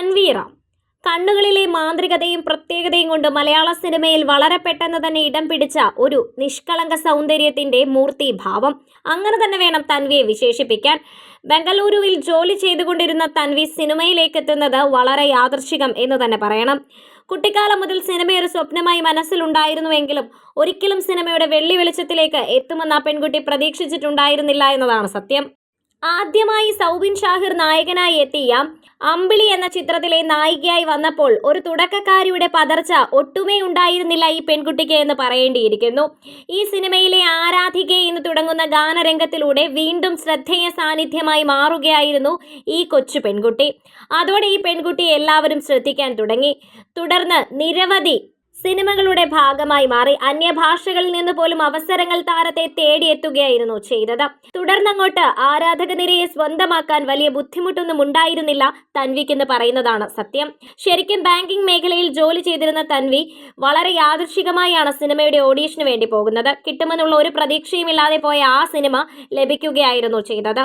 തൻവീറ. കണ്ണുകളിലെ മാന്ത്രികതയും പ്രത്യേകതയും കൊണ്ട് മലയാള സിനിമയിൽ വളരെ പെട്ടെന്ന് തന്നെ ഇടം പിടിച്ച ഒരു നിഷ്കളങ്ക സൗന്ദര്യത്തിന്റെ മൂർത്തിഭാവം. അങ്ങനെ തന്നെ വേണം തൻവിയെ വിശേഷിപ്പിക്കാൻ. ബംഗളൂരുവിൽ ജോലി ചെയ്തുകൊണ്ടിരുന്ന തൻവി സിനിമയിലേക്ക് എത്തുന്നത് വളരെ യാദർശികം എന്ന് തന്നെ പറയണം. കുട്ടിക്കാലം മുതൽ സിനിമയൊരു സ്വപ്നമായി മനസ്സിലുണ്ടായിരുന്നുവെങ്കിലും ഒരിക്കലും സിനിമയുടെ വെള്ളി വെളിച്ചത്തിലേക്ക് എത്തുമെന്ന് ആ പെൺകുട്ടി പ്രതീക്ഷിച്ചിട്ടുണ്ടായിരുന്നില്ല എന്നതാണ് സത്യം. ആദ്യമായി സൗബിൻ ഷാഹിർ നായകനായി എത്തിയ അമ്പിളി എന്ന ചിത്രത്തിലെ നായികയായി വന്നപ്പോൾ ഒരു തുടക്കക്കാരിയുടെ പതർച്ച ഒട്ടുമേ ഉണ്ടായിരുന്നില്ല ഈ പെൺകുട്ടിക്ക് എന്ന് പറയേണ്ടിയിരിക്കുന്നു. ഈ സിനിമയിലെ ആരാധിക എന്ന് തുടങ്ങുന്ന ഗാനരംഗത്തിലൂടെ വീണ്ടും ശ്രദ്ധേയ സാന്നിധ്യമായി മാറുകയായിരുന്നു ഈ കൊച്ചു പെൺകുട്ടി. അതോടെ ഈ പെൺകുട്ടി എല്ലാവരും ശ്രദ്ധിക്കാൻ തുടങ്ങി. തുടർന്ന് നിരവധി സിനിമകളുടെ ഭാഗമായി മാറി. അന്യഭാഷകളിൽ നിന്ന് പോലും അവസരങ്ങൾ താരത്തെ തേടിയെത്തുകയായിരുന്നു ചെയ്തത്. തുടർന്നങ്ങോട്ട് ആരാധക നിരയെ സ്വന്തമാക്കാൻ വലിയ ബുദ്ധിമുട്ടൊന്നും ഉണ്ടായിരുന്നില്ല തൻവിക്കെന്ന് പറയുന്നതാണ് സത്യം. ശരിക്കും ബാങ്കിംഗ് മേഖലയിൽ ജോലി ചെയ്തിരുന്ന തൻവി വളരെ യാദൃശികമായാണ് സിനിമയുടെ ഓഡീഷന് വേണ്ടി പോകുന്നത്. കിട്ടുമെന്നുള്ള ഒരു പ്രതീക്ഷയുമില്ലാതെ പോയ ആ സിനിമ ലഭിക്കുകയായിരുന്നു ചെയ്തത്.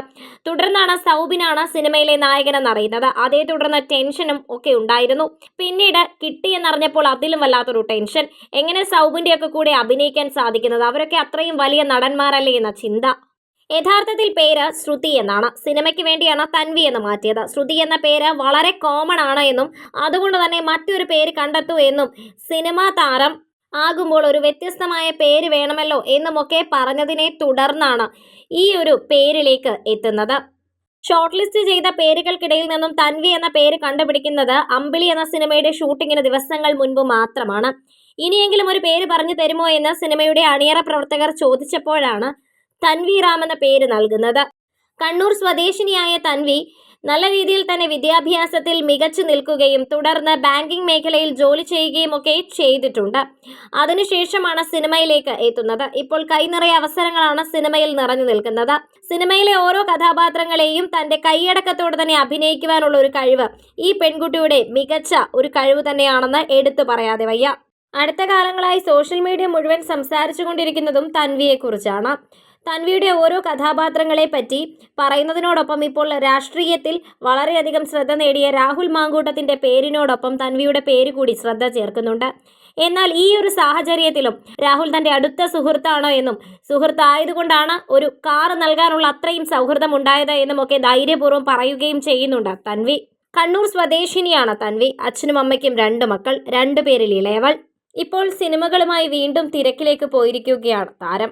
തുടർന്നാണ് സൗബിനാണ് സിനിമയിലെ നായകനെന്ന് അറിയുന്നത് അതേ തുടർന്ന് ടെൻഷനും ഒക്കെ ഉണ്ടായിരുന്നു. പിന്നീട് കിട്ടിയെന്നറിഞ്ഞപ്പോൾ അതിലും വല്ലാത്തൊരു ടെൻഷൻ. എങ്ങനെ സൗബിന്റെയൊക്കെ കൂടെ അഭിനയിക്കാൻ സാധിക്കുന്നത്? അവരൊക്കെ അത്രയും വലിയ നടന്മാരല്ലേ എന്ന ചിന്ത. യഥാർത്ഥത്തിൽ പേര് ശ്രുതി എന്നാണ്. സിനിമയ്ക്ക് വേണ്ടിയാണ് തൻവി എന്ന് മാറ്റിയത്. ശ്രുതി എന്ന പേര് വളരെ കോമൺ ആണ് എന്നും അതുകൊണ്ട് തന്നെ മറ്റൊരു പേര് കണ്ടെത്തൂ എന്നും സിനിമാ താരം ആകുമ്പോൾ ഒരു വ്യത്യസ്തമായ പേര് വേണമല്ലോ എന്നുമൊക്കെ പറഞ്ഞതിനെ തുടർന്നാണ് ഈ ഒരു പേരിലേക്ക് എത്തുന്നത്. ഷോർട്ട് ലിസ്റ്റ് ചെയ്ത പേരുകൾക്കിടയിൽ നിന്നും തൻവി എന്ന പേര് കണ്ടുപിടിക്കുന്നത് അമ്പിളി എന്ന സിനിമയുടെ ഷൂട്ടിങ്ങിന് ദിവസങ്ങൾ മുൻപ് മാത്രമാണ്. ഇനിയെങ്കിലും ഒരു പേര് പറഞ്ഞു തരുമോ എന്ന് സിനിമയുടെ അണിയറ പ്രവർത്തകർ ചോദിച്ചപ്പോഴാണ് തൻവി റാം എന്ന പേര് നൽകുന്നത്. കണ്ണൂർ സ്വദേശിനിയായ തൻവി നല്ല രീതിയിൽ തന്നെ വിദ്യാഭ്യാസത്തിൽ മികച്ചു നിൽക്കുകയും തുടർന്ന് ബാങ്കിംഗ് മേഖലയിൽ ജോലി ചെയ്യുകയും ഒക്കെ ചെയ്തിട്ടുണ്ട്. അതിനുശേഷമാണ് സിനിമയിലേക്ക് എത്തുന്നത്. ഇപ്പോൾ കൈനിറയ അവസരങ്ങളാണ് സിനിമയിൽ നിറഞ്ഞു നിൽക്കുന്നത്. സിനിമയിലെ ഓരോ കഥാപാത്രങ്ങളെയും തന്റെ കൈയടക്കത്തോടെ തന്നെ അഭിനയിക്കുവാനുള്ള ഒരു കഴിവ് ഈ പെൺകുട്ടിയുടെ മികച്ച ഒരു കഴിവ് തന്നെയാണെന്ന് എടുത്തു പറയാതെ വയ്യ. അടുത്ത കാലങ്ങളായി സോഷ്യൽ മീഡിയ മുഴുവൻ സംസാരിച്ചു കൊണ്ടിരിക്കുന്നതും തൻവിയെക്കുറിച്ചാണ്. തൻവിയുടെ ഓരോ കഥാപാത്രങ്ങളെ പറ്റി പറയുന്നതിനോടൊപ്പം ഇപ്പോൾ രാഷ്ട്രീയത്തിൽ വളരെയധികം ശ്രദ്ധ നേടിയ രാഹുൽ മാങ്കൂട്ടത്തിന്റെ പേരിനോടൊപ്പം തൻവിയുടെ പേര് കൂടി ശ്രദ്ധ ചേർക്കുന്നുണ്ട്. എന്നാൽ ഈ ഒരു സാഹചര്യത്തിലും രാഹുൽ തന്റെ അടുത്ത സുഹൃത്താണോ എന്നും സുഹൃത്തായതുകൊണ്ടാണ് ഒരു കാർ നൽകാനുള്ള അത്രയും സൗഹൃദം ഉണ്ടായത് എന്നുമൊക്കെ ധൈര്യപൂർവം പറയുകയും ചെയ്യുന്നുണ്ട് തൻവി. കണ്ണൂർ സ്വദേശിനിയാണ് തൻവി. അച്ഛനും അമ്മയ്ക്കും രണ്ട് മക്കൾ രണ്ടു പേരിൽ ഇളയവൾ. ഇപ്പോൾ സിനിമകളുമായി വീണ്ടും തിരക്കിലേക്ക് പോയിരിക്കുകയാണ് താരം.